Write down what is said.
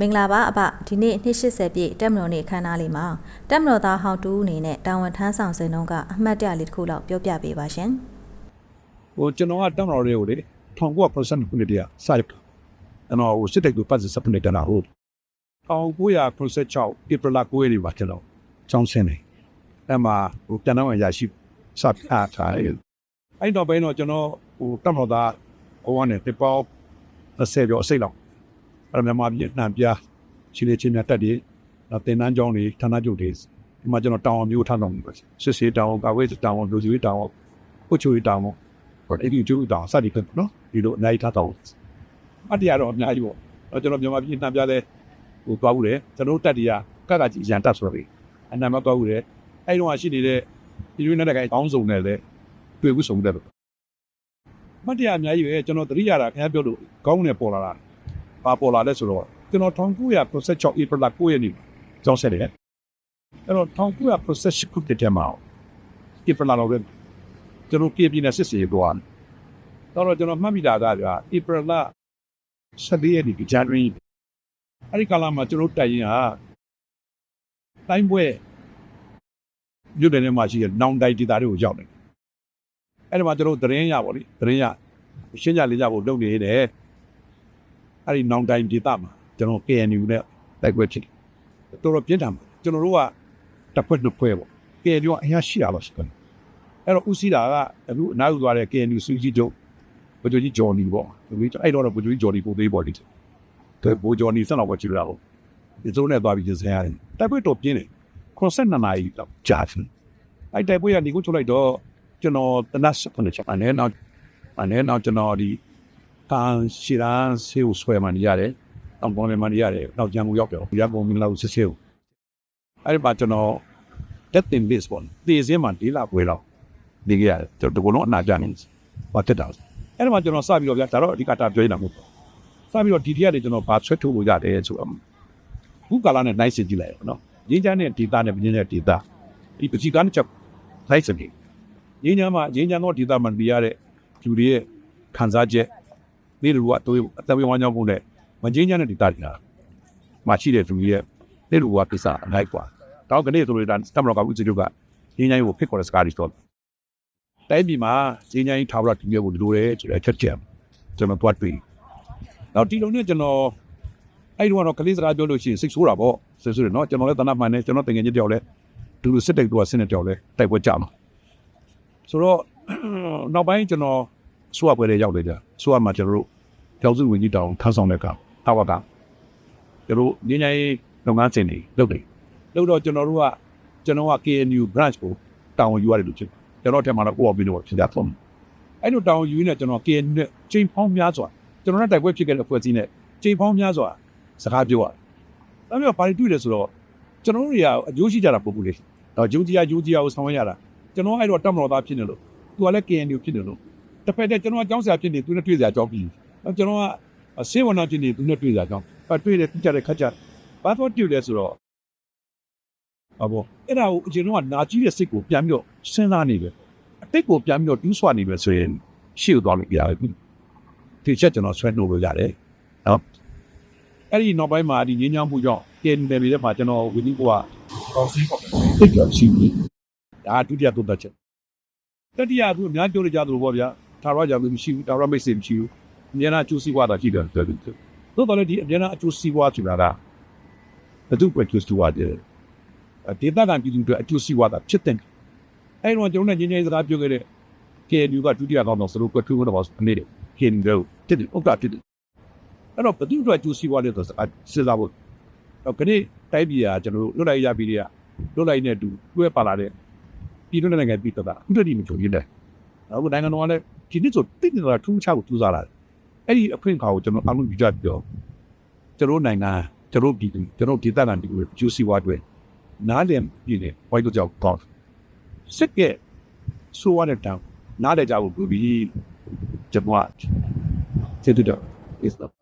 မင်္ဂလာပါအဖဒီနေ့280ပြည့်တက်မတော်နေ့အခမ်းအနားလေးမှာတက်မတော်သားဟောင်းတူအနေနဲ့တာဝန်ထမ်းဆောင်စဉ်တုန်းကအမှတ်တရလေးတစ်ခုလောက်ပြောပြပေးပါရှင်ဟိုကျွန်တော်ကတောင်းတော်တွေကိုလေ1900%ခုနှစ်တည်းကစရကျွန်တော်ဟိုစစ်တပ်ကိုပတ်စပ်စပ်နေတနာဟုတ်1996 April လ9ရက်နေ့မှာကျွန်တော်ចောင်းဆင်းနေအဲ့မှာဟိုတန်တောင်းရရှိစပ်အားထားတယ်အဲ့တော့ဘယ်တော့ကျွန်တော်ဟိုတောင်းတော်သားဟိုကနေတပေါ30ကျော်အစိတ်လောက် အဲ့မြန်မာပြည်နှံပြချီလေချင်းမြတ်တက်တယ်နောက်တင်နန်းကျောင်းတွေဌာနချုပ်တွေဒီမှာကျွန်တော်တောင်းအောင်မျိုးထားတော့စစ်စေးတောင်းအောင်ကာဝေးတောင်းအောင်လူကြီးတောင်းအောင်ပုတ်ချူတောင်းအောင်ဟိုအဲ့ဒီကျူတောင်စသည်ဖြစ်နော်ဒီလိုအများကြီးထားတော့အတ္တရတော့အများကြီးပေါ့တော့ကျွန်တော်မြန်မာပြည်နှံပြတဲ့ဟိုသွားဦးတယ်ကျွန်တော်တက်တရကကကြီးရန်တက်ဆိုတော့အနာမသွားဦးတယ်အဲ့ဒီတော့ရှိနေတဲ့ဒီလိုနဲ့တကယ်ကောင်းစုံနဲ့လေတွေ့ဘူးစုံတဲ့လို့မတရားအများကြီးပဲကျွန်တော်သတိရတာခင်ဗျားပြောလို့ကောင်းနေပေါ်လာတာ ပါပေါ်လာလဲဆိုတော့ကျွန်တော်1996 April 9ရက်နေ့ကျောင်းဆက်တယ်အဲ့တော့1998ခုတည်းမှာ April လောက်ပဲကျွန်တော်ပြည်ပြည်နဲ့စစ်စီသွားတယ်တော့ကျွန်တော်မှတ်မိတာကကြာ April လ14ရက်နေ့ January အဲ့ဒီကာလမှာကျွန်တော်တိုင်ရင်ဟာတိုင်းပွဲမြို့နယ်ထဲမှာရှိတဲ့နောင်တိုင်ဒေသတွေကိုရောက်တယ်အဲ့ဒီမှာကျွန်တော်သတင်းရပါလိသတင်းရရှင်းကြလေးကြဖို့လုပ်နေတယ် အဲ့ဒီနောင်တိုင်ဒေသမှာကျွန်တော် KNU နဲ့တိုက်ပွဲဖြစ်တယ်တော်တော်ပြင်းထန်ပါတယ်ကျွန်တော်တို့ကတစ်ခွက်တစ်ခွက်ပေါ့ KNU ကအရင်ရှိတာလို့ရှိတယ်အဲ့တော့ဦးစီးတာကအခုအနားယူသွားတဲ့ KNU စုကြီးတို့ဘိုးကြီးဂျော်နီပေါ့ဒီအဲ့တော့ဘိုးကြီးဂျော်နီပို့သေးပေါ့ဒီတဲ့ဘိုးဂျော်နီဆက်တော့ပဲချီလာတော့ဒီစုံနဲ့သွားပြီးကျင်းစရတယ်တိုက်ပွဲတော့ပြင်းတယ်92နာရီတော့ကြာတယ်အဲ့တိုက်ပွဲကနေကိုချုပ်လိုက်တော့ကျွန်တော်တနတ်စပွန်ချက်အနေနောက်အနေနောက်ကျွန်တော်ဒီ ကန်ရှီရန်ဆေးဆွဲမှနေရတယ်တောင်ပေါ်မှာနေရတယ်နောက်ကြံမှုရောက်ပြောရပုံမင်းလောက်စစ်ဆေးအဲ့ဒီမှာကျွန်တော် death in base ပေါ့ဒီစင်းမှာဒီလာပွဲတော့ဒီကြရတယ်ကျွန်တော်ဒီကုလုံးအနာကြနေဘာတက်တာအဲ့ဒီမှာကျွန်တော်စပြီးတော့ဗျာဒါတော့အဓိကတာပြောနေတာမဟုတ်ဘူးစပြီးတော့ဒီထက်ကနေကျွန်တော်ဗာဆွဲထုတ်လို့ရတယ်ဆိုတော့ခုကာလနဲ့နိုင်စင်ကြည့်လိုက်ရောနော်ရင်းချမ်းတဲ့ဒေတာနဲ့ပြင်းတဲ့ဒေတာဒီပစီကန်းချက်လိုက်စင်ကြီးရင်းချမ်းမှာရင်းချမ်းသောဒေတာမှာပြရတဲ့လူတွေရဲ့ခံစားချက် ဒီလူကအတွေ့အသက်ဝင်းဝမ်းကြောင်းဖို့နဲ့မရင်းချမ်းတဲ့ဒေတာတွေဟာမရှိတဲ့လူတွေရဲ့ဒီလူကကိစ္စအလိုက်กว่าတော့ကနေဆိုလို့ဒါတမတော်ကဥစီတို့ကရင်းချမ်းကိုဖိတ်ခေါ်တဲ့စကားတွေတော့ တိုင်းပြည်မှာဈေးကြီးထားပြီးတော့တည်မြဲဖို့လိုတယ်ဆိုတဲ့အချက်ချက်ကျွန်တော်တွတ်ပြီးနောက်ဒီလိုနဲ့ကျွန်တော်အဲ့ဒီကတော့ကလေးစကားပြောလို့ရှိရင်စိတ်ဆိုးတာပေါ့စိတ်ဆိုးတယ်နော်ကျွန်တော်လည်းတနတ်မှန်နေကျွန်တော်တကယ်ကြီးတယောက်လဲဒူလူစစ်တိုက်တော့ဆင်းတဲ့တယောက်လဲတိုက်ပွဲကြမှာဆိုတော့နောက်ပိုင်းကျွန်တော် ဆိုရပွဲတွေရောက်လေကြဆိုရမှာကျွန်တော်တို့ကျောင်းစုဝင်ကြီးတောင်ထမ်းဆောင်တဲ့ကဟာဝကကျွန်တော်ညဉ့်ညဉ့်လုပ်ငန်းစဉ်တွေလုပ်တယ်လုပ်တော့ကျွန်တော်တို့ကကျွန်တော်က KNU branch ကိုတာဝန်ယူရတယ်လို့ဖြစ်ကျွန်တော်ထဲမှာတော့ကိုယ့်အပြီးတော့ဖြစ်တာပေါ့အဲ့လိုတာဝန်ယူနေကျွန်တော် KNU နဲ့ချိန်ဖောင်းများစွာကျွန်တော်နဲ့တိုက်ပွဲဖြစ်ခဲ့တဲ့အဖွဲ့အစည်းနဲ့ချိန်ဖောင်းများစွာစကားပြောရတယ်။ဒါမျိုးဘာတွေတွေ့လဲဆိုတော့ကျွန်တော်တို့တွေကအကျိုးရှိကြတာပုံပုံလေး။တော့ဂျုံကြီးယာဂျုံကြီးယာကိုဆောင်ရရတာကျွန်တော်အဲ့တော့တက်မတော်သားဖြစ်နေလို့သူကလည်း KNU ဖြစ်နေလို့ တစ်ဖက်တည်းကျွန်တော်ကကျောင်းဆရာဖြစ်နေသူနဲ့တွေ့စရာကြောင်းပြီး။ကျွန်တော်ကဆေးဝန်ထမ်းဖြစ်နေသူနဲ့တွေ့စရာကြောင်း။အဲတွေ့တယ်ကြတဲ့ခက်ကြဘာတော့တွေ့လဲဆိုတော့အဘောအဲ့ဒါကိုအရင်တော့နာကြီးတဲ့စိတ်ကိုပြန်ပြီးတော့စဉ်းစားနေတယ်အတိတ်ကိုပြန်ပြီးတော့တူးဆွနေတယ်ဆိုရင်ရှေ့ကိုသွားလို့ရတယ်ဒီချက်ကျွန်တော်ဆွဲနှုတ်လို့ရတယ်နော်အဲ့ဒီနောက်ပိုင်းမှာဒီငင်းချောင်းမှုကြောင့်ကဲနေတယ်မှာကျွန်တော်ဝင်းကြီးကကောင်းစီပေါ့တိတ်ကြရှိဘူးဒါဒုတိယသုတ်တက်ချက်တတိယသူအများပြောနေကြသလိုပေါ့ဗျာ သာရကြောင့်မရှိဘူးတာရမိတ်စေမရှိဘူးအများအားကျိုးစီးပွားတာရှိတယ်တော်တော်သို့တော်လည်းဒီအများအားအကျိုးစီးပွားဆိုတာကဘယ်သူပဲကျိုးစီးပွားတယ်ဒေသခံပြည်သူတွေအကျိုးစီးပွားတာဖြစ်တဲ့အဲ့တော့ကျွန်တော်နဲ့ငင်းငင်းစကားပြောခဲ့တဲ့ KNU ကဒုတိယကောင်းတော့စလို့ကွထွေးတော့အနေနဲ့ KNU တို့တစ်ဥက္ကဋ္ဌတစ်အဲ့တော့ဘယ်သူတို့အကျိုးစီးပွားလဲဆိုတော့စဉ်းစားဖို့တော့ခဏတိုက်ပြည်ကကျွန်တော်တို့လွတ်လိုက်ရပြီးတွေကလွတ်လိုက်နေတူတွဲပါလာတဲ့ပြည်တွင်းနိုင်ငံပြည်သက်တာဥတ္တိမချုံရင်းတယ်အခုနိုင်ငံတော်ကလည်း ဒီနှစ်ဆိုတိတိကျကျထူးခြားကိုထူးစားလာတယ်အဲ့ဒီအခွင့်အခါကိုကျွန်တော်အလုံးပြကြပြောကျွန်တော်နိုင်ငံကျွန်တော်ပြည်သူကျွန်တော်ဒေသခံပြည်သူတွေအကျိုးစီးပွားတွေနားလည်ပြည်နေဝိုင်းတော့ကြောက်ကောင်းစစ်ကဆိုရတဲ့တောင်နားလည်ကြဖို့ပြီးကျွန်တော်ကျေတူတော့ is the